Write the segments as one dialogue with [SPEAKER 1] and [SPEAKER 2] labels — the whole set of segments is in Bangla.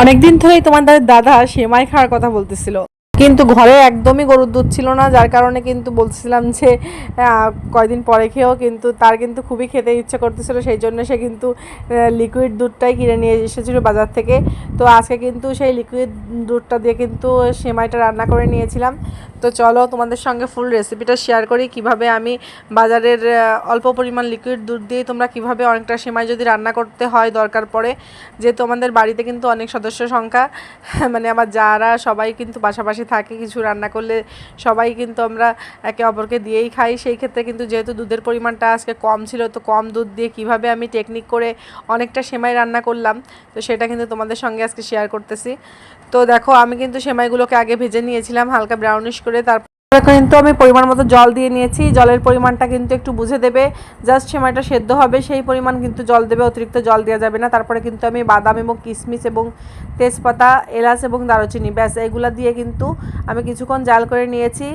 [SPEAKER 1] অনেকদিন ধরেই তোমাদের দাদা সেমাই খাওয়ার কথা বলতেছিল। কিন্তু ঘরে একদমই গরুর দুধ ছিল না, যার কারণে কিন্তু বলছিলাম যে কয়দিন পরে খেয়েও কিন্তু তার কিন্তু খুবই খেতে ইচ্ছে করতেছিল, সেই জন্য সে কিন্তু লিকুইড দুধটাই কিনে নিয়ে এসেছিল বাজার থেকে। তো আজকে কিন্তু সেই লিকুইড দুধটা দিয়ে কিন্তু সেমাইটা রান্না করে নিয়েছিলাম। তো চলো তোমাদের সঙ্গে ফুল রেসিপিটা শেয়ার করি, কীভাবে আমি বাজারের অল্প পরিমাণ লিকুইড দুধ দিয়ে তোমরা কীভাবে অনেকটা সেমাই যদি রান্না করতে হয় দরকার পড়ে। যেহেতু আমাদের বাড়িতে কিন্তু অনেক সদস্য সংখ্যা মানে আমার যারা সবাই কিন্তু পাশাপাশি থাকে, কিছু রান্না করলে সবাই কিন্তু আমরা একে অপরকে দিয়েই খাই। সেই ক্ষেত্রে কিন্তু যেহেতু দুধের পরিমাণটা আজকে কম ছিল, তো কম দুধ দিয়ে কীভাবে আমি টেকনিক করে অনেকটা সেমাই রান্না করলাম, তো সেটা কিন্তু তোমাদের সঙ্গে আজকে শেয়ার করতেছি। তো দেখো, আমি কিন্তু সেমাইগুলোকে আগে ভেজে নিয়েছিলাম, হালকা ব্রাউনিশ করে, তারপর কিন্তু আমি পরিমাণ মতো জল দিয়ে নিয়েছি। জলের পরিমাণটা কিন্তু একটু বুঝে দেবে। জাস্ট সেমাইটা সেদ্ধ হবে, সেই পরিমাণ কিন্তু জল দেবে, অতিরিক্ত জল দেওয়া যাবে না। তারপরে কিন্তু আমি বাদাম এবং কিশমিশ এবং তেজপাতা, এলাচ এবং দারুচিনি, ব্যাস, এগুলো দিয়ে কিন্তু আমি কিছুক্ষণ জাল করে নিয়েছি।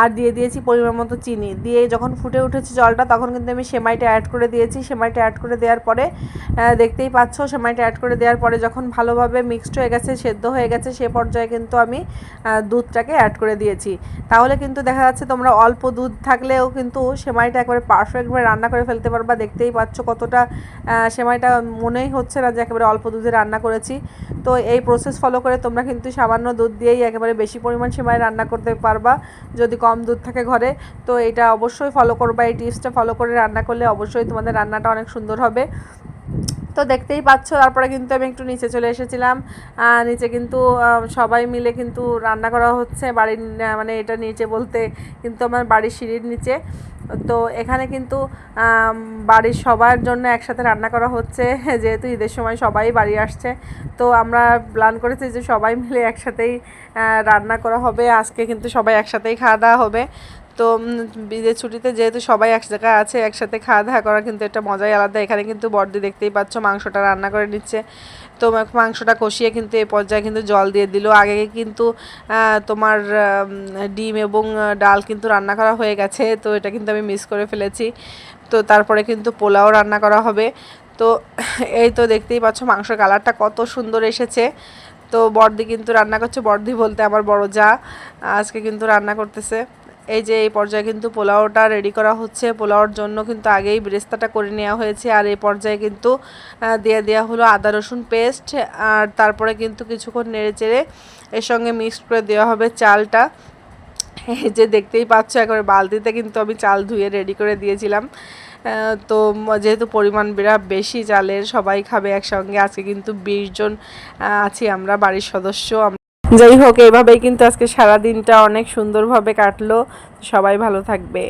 [SPEAKER 1] আর দিয়ে দিয়েছি পরিমাণ মতো চিনি। দিয়ে যখন ফুটে উঠেছে জলটা, তখন কিন্তু আমি সেমাইটা অ্যাড করে দিয়েছি। সেমাইটা অ্যাড করে দেওয়ার পরে দেখতেই পাচ্ছ, সেমাইটা অ্যাড করে দেওয়ার পরে যখন ভালোভাবে মিক্সড হয়ে গেছে, সেদ্ধ হয়ে গেছে, সে পর্যায়ে কিন্তু আমি দুধটাকে অ্যাড করে দিয়েছি। তাহলে কিন্তু দেখা যাচ্ছে তোমরা অল্প দুধ থাকলেও কিন্তু সেমাইটা একবারে পারফেক্টভাবে রান্না করে ফেলতে পারবা। দেখতেই পাচ্ছ কতটা সেমাইটা মনেই হচ্ছে না যে একেবারে অল্প দুধে রান্না করেছি। তো এই প্রসেস ফলো করে তোমরা কিন্তু সামান্য দুধ দিয়েই একেবারে বেশি পরিমাণ সেমাই রান্না করতে পারবা, যদি কম দুধ থাকে ঘরে। তো এটা অবশ্যই ফলো করবা, এই টিপসটা ফলো করে রান্না করলে অবশ্যই তোমাদের রান্নাটা অনেক সুন্দর হবে। তো দেখতেই পাচ্ছ, তারপরে কিন্তু আমি একটু নিচে চলে এসেছিলাম। নিচে কিন্তু সবাই মিলে কিন্তু রান্না করা হচ্ছে বাড়ির মানে এটা নিচে বলতে কিন্তু আমার বাড়ির সিঁড়ির নিচে। তো এখানে কিন্তু বাড়ির সবার জন্য একসাথে রান্না করা হচ্ছে, যেহেতু ঈদের সময় সবাই বাড়ি আসছে। তো আমরা প্ল্যান করেছি যে সবাই মিলে একসাথেই রান্না করা হবে, আজকে কিন্তু সবাই একসাথেই খাওয়া দাওয়া হবে। তো ঈদের ছুটিতে যেহেতু সবাই এক জায়গায় আছে, একসাথে খাওয়া দাওয়া করা কিন্তু একটা মজাই আলাদা। এখানে কিন্তু বর্দি দেখতেই পাচ্ছ মাংসটা রান্না করে নিচ্ছে। তো মাংসটা কষিয়ে কিন্তু এই পর্যায়ে কিন্তু জল দিয়ে দিল। আগে কিন্তু তোমার ডিম এবং ডাল কিন্তু রান্না করা হয়ে গেছে, তো এটা কিন্তু আমি মিস করে ফেলেছি। তো তারপরে কিন্তু পোলাও রান্না করা হবে। তো এই তো দেখতেই পাচ্ছ মাংসের কালারটা কত সুন্দর এসেছে। তো বর্দি কিন্তু রান্না করছে বর্দি বলতে আমার বড় যা, আজকে কিন্তু রান্না করতেছে। এই যে এই পর্যায়ে কিন্তু পোলাওটা রেডি করা হচ্ছে। পোলাওর জন্য কিন্তু আগেই বেরেস্তাটা করে নেওয়া হয়েছে। আর এই পর্যায়ে কিন্তু দিয়ে দেওয়া হলো আদা, রসুন পেস্ট আর তারপরে কিন্তু কিছুক্ষণ নেড়ে চেড়ে এর সঙ্গে মিক্সড করে দেওয়া হবে চালটা। এই যে দেখতেই পাচ্ছ, একেবারে বালতিতে কিন্তু আমি চাল ধুয়ে রেডি করে দিয়েছিলাম। তো যেহেতু পরিমাণ বিরাট বেশি, চালের সবাই খাবে একসঙ্গে। আজকে কিন্তু বিশ জন আছি আমরা, বাড়ির সদস্য। যাই হোক এভাবেই কিন্তু আজকে সারা দিনটা অনেক সুন্দরভাবে কাটলো। সবাই ভালো থাকবে।